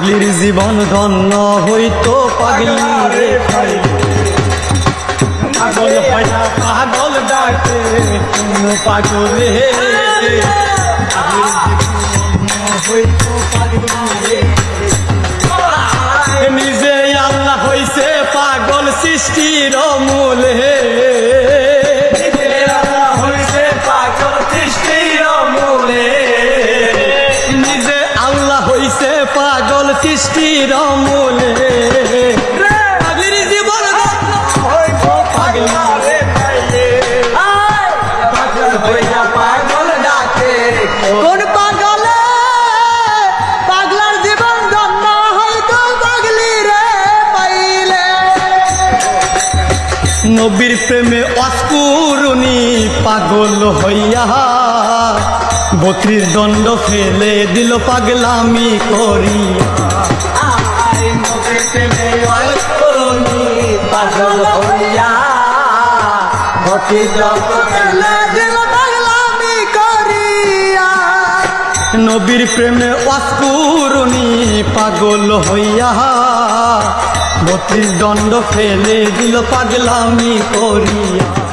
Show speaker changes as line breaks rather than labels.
পাগলির জীবন ধন্য হইতো পাগলিরে পাইলে পাগল পয়সা পাগল ডাকে পাগলে হইতো পাগলিরে নিজে আল্লাহ হইছে পাগল সৃষ্টির পাগলি রে পাইলে নবীর প্রেমে অস্কুরুনি পাগল হইয়া বত্রিশ দণ্ড ফেলে দিল পাগলামি করিয়া নবীর প্রেমে অস্কুরুনি পাগল হইয়া। বত্রিশ দণ্ড ফেলে দিল পাগলামি করিয়া। নবীর প্রেমে অস্কুরুনি পাগল হইয়া। বত্রিশ দণ্ড ফেলে দিল পাগলামি করিয়া।